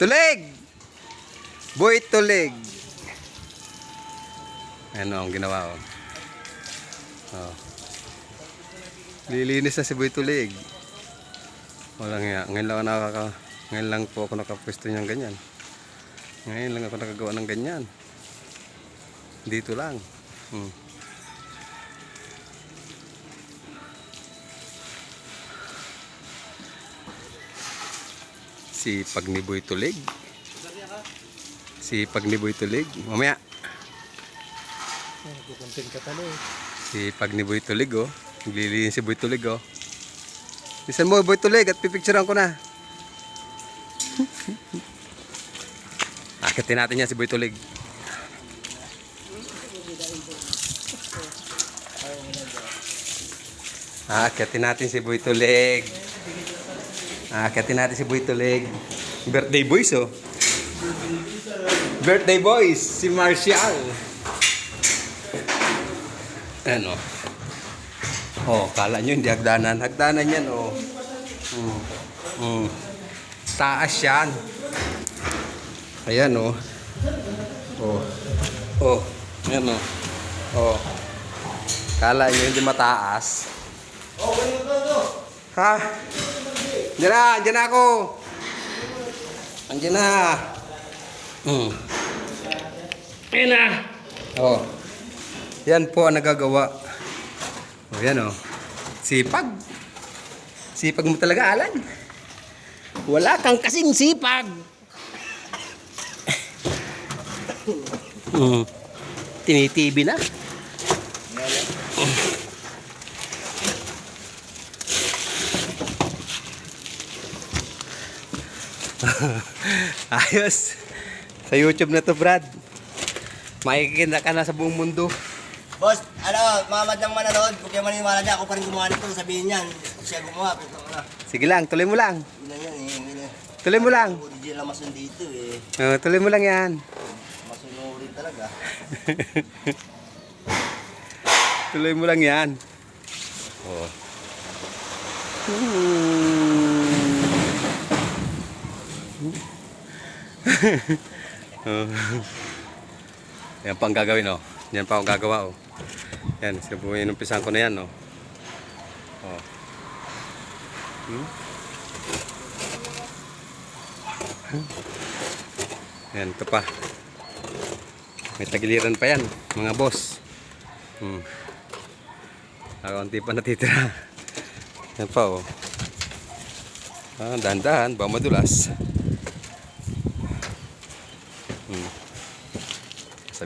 Tulig! Boy tulig. Ano ang ginawa ko? Oh. Lilinis na si Boy Tulig. Walang nga. Ngayon lang ako nakaka... Ngayon lang po ako nakapwesto niyang ganyan. Ngayon lang ako nakagawa ng ganyan. Dito lang. Hmm. Si Pagniboy Tulig. Si Pagniboy Tulig. Mamaya. Si Pagniboy Tulig oh. Naglilinis si Boy Tulig oh. Isan mo Boy Tulig at pipicturean ko na. Akitin natin yan si Boy Tulig. Akitin natin si Boy Tulig. Akitin natin si Boy Tulig. Birthday boys oh. Birthday boys, si Marshall. Ano? Oh, kala nyo hindi hagdanan. Hagdanan yan, oh. Mm. Mm. Taas yan. Ayan, oh. Oh. Oh. Ayan, oh. Oh. Kala nyo hindi mataas. Ha? Diyan na, diyan na ako. Andiyan na. Mm. Ayan na. Oh. Yan po ang nagagawa. O yan o. Sipag. Sipag mo talaga, Alan. Wala kang kasing sipag. mm. Tinitibi na. Ayos. Sa YouTube na to, Brad. Makikita ka na sa buong mundo. Boss, ano, mamad ng manonood, kung kayo maniniwala niya, ako pa rin gumawa nito, sabihin niyan. Siya gumawa, pero na. Sige lang, tuloy mo lang. Yun na yan eh, yun na. Tuloy mo lang. Original masun dito eh. Oh, tuloy mo lang yan. Masunurin talaga. Tuloy mo lang yan. Oh. Oh. Yan pa ang gagawin, oh. Yan pa ang gagawa, oh. Yan, sibuhin inumpisan ko na yan, oh. Oh. Hmm? Yan, ito pa. May tagiliran pa yan, mga boss. Hmm. Kaunti pa natitira. Yan pa oh. Ah, dahan-dahan, ba madulas.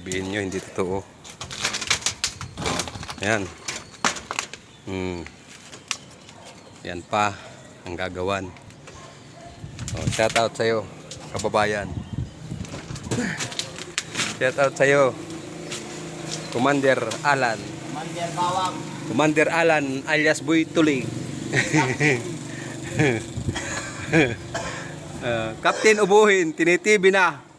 Sabihin nyo, hindi totoo. Yan. Hmm. Yan pa ang gagawan. Oh, shout out sa'yo, kababayan. shout out sa'yo, Commander Alan. Mandir bawang. Commander Alan alias Boy Tulig. Uh, Captain Ubuhin, tinitibi na.